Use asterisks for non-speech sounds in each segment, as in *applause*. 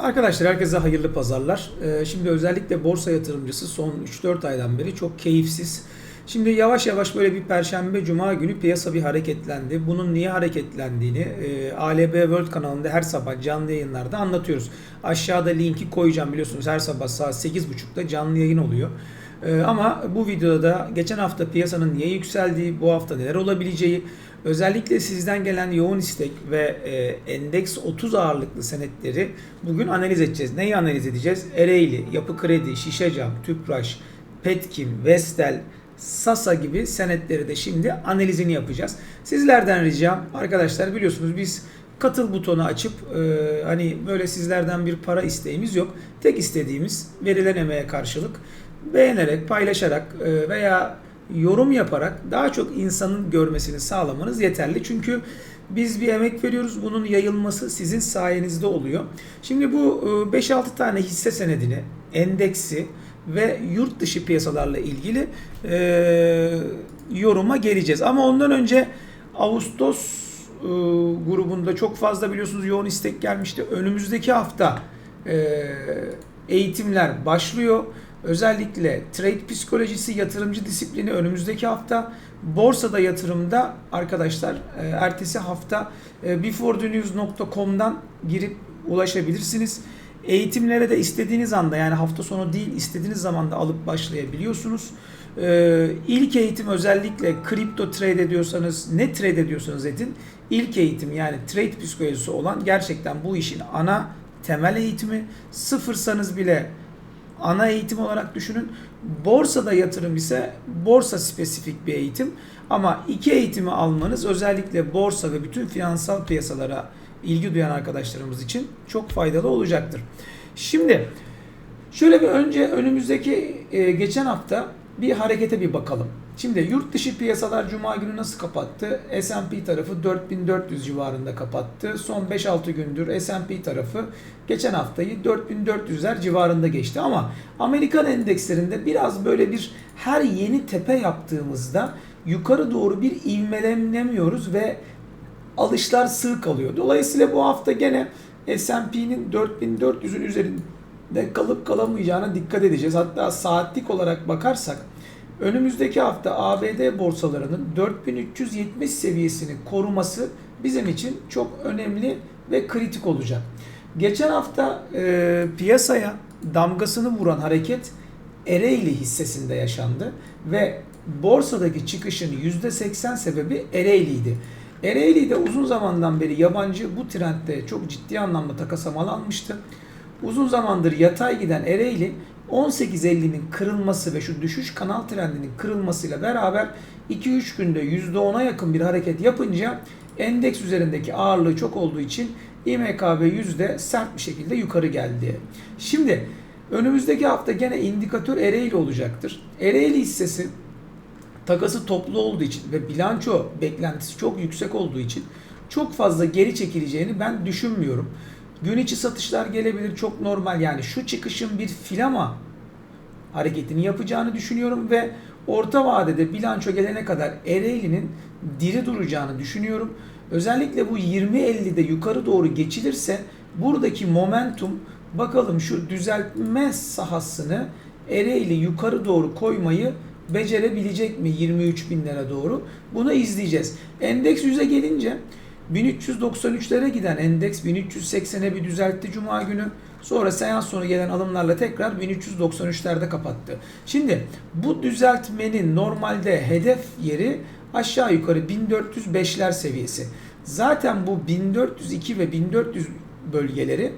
Arkadaşlar herkese hayırlı pazarlar. Ee, Şimdi özellikle borsa yatırımcısı son 3-4 aydan beri çok keyifsiz. Şimdi yavaş yavaş böyle bir perşembe cuma günü piyasa bir hareketlendi. Bunun niye hareketlendiğini e, ALB World kanalında her sabah canlı yayınlarda anlatıyoruz. Aşağıda linki koyacağım biliyorsunuz her sabah saat 8.30'da canlı yayın oluyor. Ee, Ama bu videoda da geçen hafta piyasanın niye yükseldiği, bu hafta neler olabileceği, özellikle sizden gelen yoğun istek ve e, endeks 30 ağırlıklı senetleri bugün analiz edeceğiz. Neyi analiz edeceğiz? Ereğli, Yapı Kredi, Şişecam, Tüpraş, Petkim, Vestel, Sasa gibi senetleri de şimdi analizini yapacağız. Sizlerden ricam arkadaşlar biliyorsunuz biz katıl butonu açıp e, hani böyle sizlerden bir para isteğimiz yok. Tek istediğimiz verilen emeğe karşılık beğenerek, paylaşarak e, veya yorum yaparak daha çok insanın görmesini sağlamanız yeterli. Çünkü biz bir emek veriyoruz. Bunun yayılması sizin sayenizde oluyor. Şimdi bu e, 5-6 tane hisse senedini, endeksi ve yurt dışı piyasalarla ilgili e, yoruma geleceğiz. Ama ondan önce Ağustos e, grubunda çok fazla biliyorsunuz yoğun istek gelmişti. Önümüzdeki hafta e, eğitimler başlıyor. Özellikle trade psikolojisi, yatırımcı disiplini önümüzdeki hafta. Borsada yatırımda arkadaşlar e, ertesi hafta e, girip ulaşabilirsiniz. Eğitimlere de istediğiniz anda yani hafta sonu değil istediğiniz zaman da alıp başlayabiliyorsunuz. Ee, ilk eğitim özellikle kripto trade ediyorsanız ne trade ediyorsanız edin. İlk eğitim yani trade psikolojisi olan gerçekten bu işin ana temel eğitimi. Sıfırsanız bile ana eğitim olarak düşünün. Borsada yatırım ise borsa spesifik bir eğitim. Ama iki eğitimi almanız özellikle borsa ve bütün finansal piyasalara ilgi duyan arkadaşlarımız için çok faydalı olacaktır. Şimdi şöyle bir önce önümüzdeki e, geçen hafta bir harekete bir bakalım. Şimdi yurt dışı piyasalar cuma günü nasıl kapattı? S&P tarafı 4400 civarında kapattı. Son 5-6 gündür S&P tarafı geçen haftayı 4400'ler civarında geçti ama Amerikan endekslerinde biraz böyle bir her yeni tepe yaptığımızda yukarı doğru bir ivmelenemiyoruz ve alışlar sığ kalıyor. Dolayısıyla bu hafta gene S&P'nin 4400'ün üzerinde kalıp kalamayacağına dikkat edeceğiz. Hatta saatlik olarak bakarsak önümüzdeki hafta ABD borsalarının 4370 seviyesini koruması bizim için çok önemli ve kritik olacak. Geçen hafta e, piyasaya damgasını vuran hareket Ereğli hissesinde yaşandı ve borsadaki çıkışın %80 sebebi Ereğli'ydi. Ereğli'de uzun zamandan beri yabancı bu trendde çok ciddi anlamda takasa mal almıştı. Uzun zamandır yatay giden Ereğli 18.50'nin kırılması ve şu düşüş kanal trendinin kırılmasıyla beraber 2-3 günde %10'a yakın bir hareket yapınca endeks üzerindeki ağırlığı çok olduğu için İMKB yüzde sert bir şekilde yukarı geldi. Şimdi önümüzdeki hafta gene indikatör Ereğli olacaktır. Ereğli hissesi takası toplu olduğu için ve bilanço beklentisi çok yüksek olduğu için çok fazla geri çekileceğini ben düşünmüyorum. Gün içi satışlar gelebilir çok normal yani şu çıkışın bir filama hareketini yapacağını düşünüyorum ve orta vadede bilanço gelene kadar Ereğli'nin diri duracağını düşünüyorum. Özellikle bu 20.50'de yukarı doğru geçilirse buradaki momentum bakalım şu düzeltme sahasını Ereğli yukarı doğru koymayı becerebilecek mi 23 binlere doğru? Bunu izleyeceğiz. Endeks 100'e gelince 1393'lere giden endeks 1380'e bir düzeltti cuma günü. Sonra seans sonu gelen alımlarla tekrar 1393'lerde kapattı. Şimdi bu düzeltmenin normalde hedef yeri aşağı yukarı 1405'ler seviyesi. Zaten bu 1402 ve 1400 bölgeleri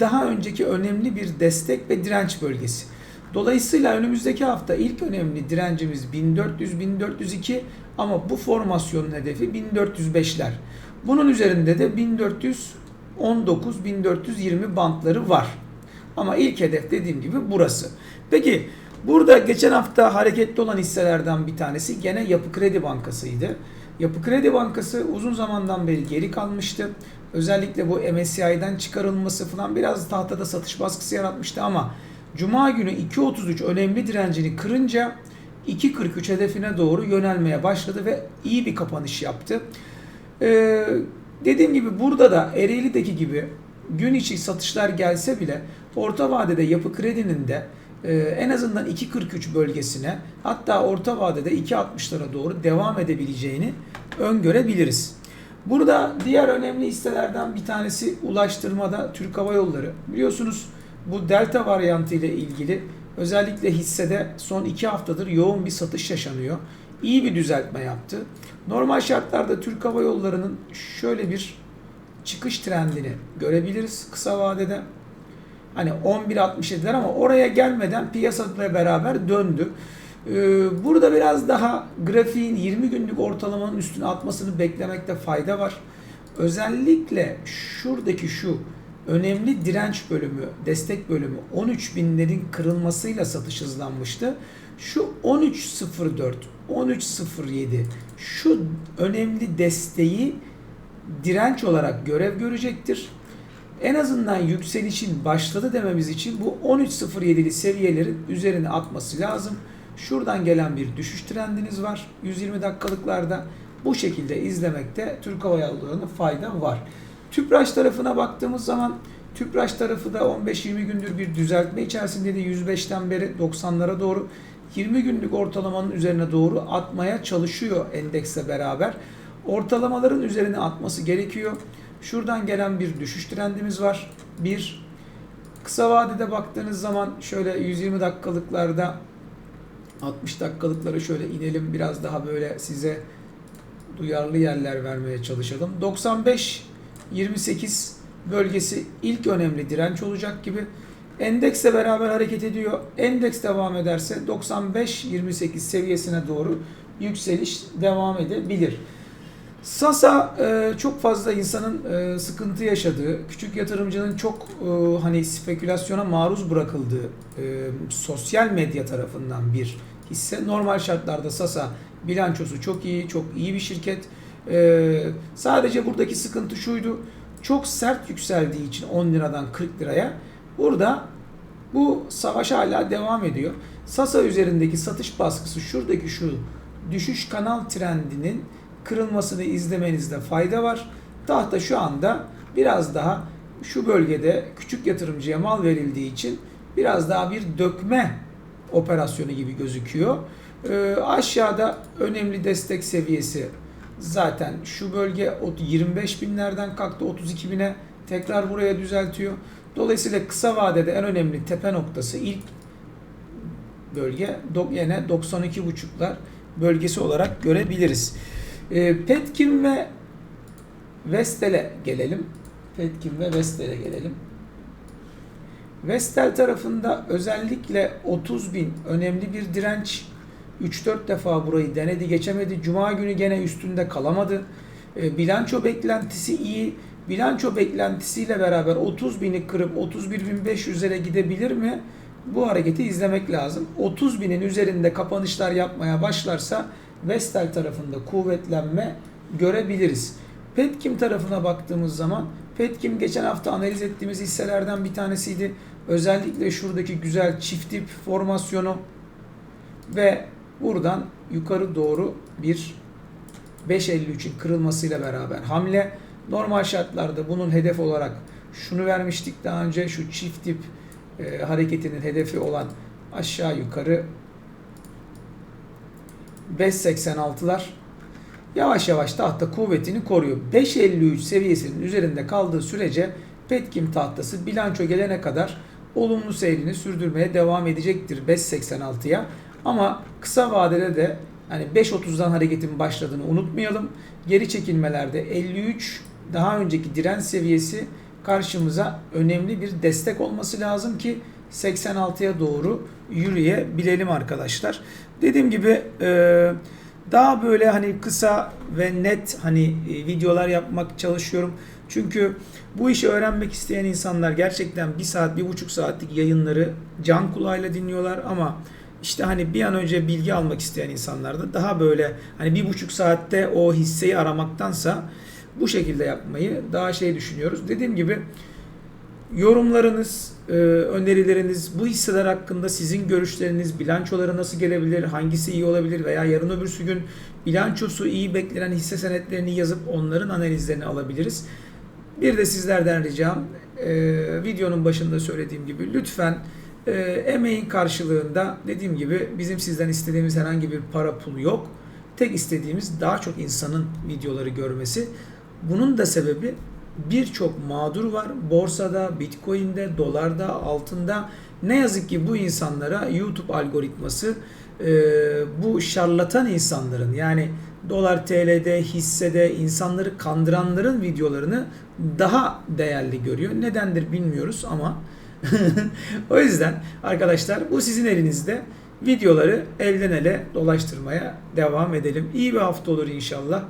daha önceki önemli bir destek ve direnç bölgesi. Dolayısıyla önümüzdeki hafta ilk önemli direncimiz 1400-1402 ama bu formasyonun hedefi 1405'ler. Bunun üzerinde de 1419-1420 bantları var. Ama ilk hedef dediğim gibi burası. Peki burada geçen hafta hareketli olan hisselerden bir tanesi gene Yapı Kredi Bankası'ydı. Yapı Kredi Bankası uzun zamandan beri geri kalmıştı. Özellikle bu MSCI'den çıkarılması falan biraz tahtada satış baskısı yaratmıştı ama Cuma günü 2.33 önemli direncini kırınca 2.43 hedefine doğru yönelmeye başladı ve iyi bir kapanış yaptı. Ee, dediğim gibi burada da Ereğli'deki gibi gün içi satışlar gelse bile orta vadede yapı kredinin de e, en azından 2.43 bölgesine hatta orta vadede 2.60'lara doğru devam edebileceğini öngörebiliriz. Burada diğer önemli hisselerden bir tanesi ulaştırmada Türk Hava Yolları. Biliyorsunuz bu delta varyantı ile ilgili özellikle hissede son 2 haftadır yoğun bir satış yaşanıyor. İyi bir düzeltme yaptı. Normal şartlarda Türk Hava Yolları'nın şöyle bir çıkış trendini görebiliriz kısa vadede. Hani 11.67'ler ama oraya gelmeden piyasadla beraber döndü. Ee, Burada biraz daha grafiğin 20 günlük ortalamanın üstüne atmasını beklemekte fayda var. Özellikle şuradaki şu önemli direnç bölümü, destek bölümü 13 binlerin kırılmasıyla satış hızlanmıştı. Şu 13.04, 13.07 şu önemli desteği direnç olarak görev görecektir. En azından yükselişin başladı dememiz için bu 13.07'li seviyelerin üzerine atması lazım. Şuradan gelen bir düşüş trendiniz var 120 dakikalıklarda. Bu şekilde izlemekte Türk Hava Yolları'na fayda var. Tüpraş tarafına baktığımız zaman Tüpraş tarafı da 15-20 gündür bir düzeltme içerisinde de 105'ten beri 90'lara doğru 20 günlük ortalamanın üzerine doğru atmaya çalışıyor endekse beraber. Ortalamaların üzerine atması gerekiyor. Şuradan gelen bir düşüş trendimiz var. Bir kısa vadede baktığınız zaman şöyle 120 dakikalıklarda 60 dakikalıkları şöyle inelim biraz daha böyle size duyarlı yerler vermeye çalışalım. 95 28 bölgesi ilk önemli direnç olacak gibi. Endeksle beraber hareket ediyor. Endeks devam ederse 95-28 seviyesine doğru yükseliş devam edebilir. Sasa e, çok fazla insanın e, sıkıntı yaşadığı, küçük yatırımcının çok e, hani spekülasyona maruz bırakıldığı sosyal medya tarafından bir hisse. Normal şartlarda Sasa bilançosu çok iyi, çok iyi bir şirket. Sadece buradaki sıkıntı şuydu. Çok sert yükseldiği için 10 liradan 40 liraya burada bu savaş hala devam ediyor. Sasa üzerindeki satış baskısı şuradaki şu düşüş kanal trendinin kırılmasını izlemenizde fayda var. Tahta şu anda biraz daha şu bölgede küçük yatırımcıya mal verildiği için biraz daha bir dökme operasyonu gibi gözüküyor. Ee, aşağıda önemli destek seviyesi zaten şu bölge 25 binlerden kalktı 32 bine tekrar buraya düzeltiyor. Dolayısıyla kısa vadede en önemli tepe noktası ilk bölge yine 92.5'lar bölgesi olarak görebiliriz. E, Petkim ve Vestel'e gelelim. Petkim ve Vestel'e gelelim. Vestel tarafında özellikle 30 bin önemli bir direnç. 3-4 defa burayı denedi geçemedi. Cuma günü gene üstünde kalamadı. E, bilanço beklentisi iyi. Bilanço beklentisiyle beraber 30 bini kırıp 31.500'lere gidebilir mi? Bu hareketi izlemek lazım. 30 binin üzerinde kapanışlar yapmaya başlarsa Vestel tarafında kuvvetlenme görebiliriz. Petkim tarafına baktığımız zaman Petkim geçen hafta analiz ettiğimiz hisselerden bir tanesiydi. Özellikle şuradaki güzel çift dip formasyonu ve buradan yukarı doğru bir 5.53'ün kırılmasıyla beraber hamle. Normal şartlarda bunun hedef olarak şunu vermiştik daha önce şu çift dip e, hareketinin hedefi olan aşağı yukarı 5.86'lar yavaş yavaş tahta kuvvetini koruyor. 5.53 seviyesinin üzerinde kaldığı sürece Petkim tahtası bilanço gelene kadar olumlu seyrini sürdürmeye devam edecektir 5.86'ya. Ama kısa vadede de hani 5.30'dan hareketin başladığını unutmayalım. Geri çekilmelerde 53 daha önceki direnç seviyesi karşımıza önemli bir destek olması lazım ki 86'ya doğru yürüyebilelim arkadaşlar. Dediğim gibi e, daha böyle hani kısa ve net hani e, videolar yapmak çalışıyorum. Çünkü bu işi öğrenmek isteyen insanlar gerçekten bir saat, bir buçuk saatlik yayınları can kulağıyla dinliyorlar ama işte hani bir an önce bilgi almak isteyen insanlar da daha böyle hani bir buçuk saatte o hisseyi aramaktansa bu şekilde yapmayı daha şey düşünüyoruz. Dediğim gibi yorumlarınız, e, önerileriniz, bu hisseler hakkında sizin görüşleriniz, bilançoları nasıl gelebilir, hangisi iyi olabilir veya yarın öbürsü gün bilançosu iyi beklenen hisse senetlerini yazıp onların analizlerini alabiliriz. Bir de sizlerden ricam e, videonun başında söylediğim gibi lütfen e, emeğin karşılığında dediğim gibi bizim sizden istediğimiz herhangi bir para pul yok. Tek istediğimiz daha çok insanın videoları görmesi. Bunun da sebebi birçok mağdur var. Borsada, Bitcoin'de, dolarda, altında. Ne yazık ki bu insanlara YouTube algoritması e, bu şarlatan insanların yani dolar TL'de, hissede insanları kandıranların videolarını daha değerli görüyor. Nedendir bilmiyoruz ama *laughs* o yüzden arkadaşlar bu sizin elinizde. Videoları elden ele dolaştırmaya devam edelim. İyi bir hafta olur inşallah.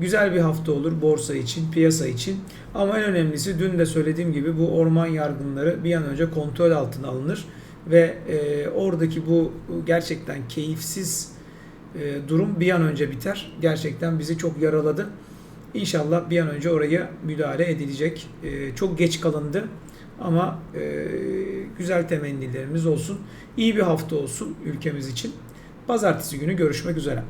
Güzel bir hafta olur borsa için, piyasa için. Ama en önemlisi dün de söylediğim gibi bu orman yargınları bir an önce kontrol altına alınır ve e, oradaki bu gerçekten keyifsiz e, durum bir an önce biter. Gerçekten bizi çok yaraladı. İnşallah bir an önce oraya müdahale edilecek. E, çok geç kalındı ama e, güzel temennilerimiz olsun. İyi bir hafta olsun ülkemiz için. Pazartesi günü görüşmek üzere.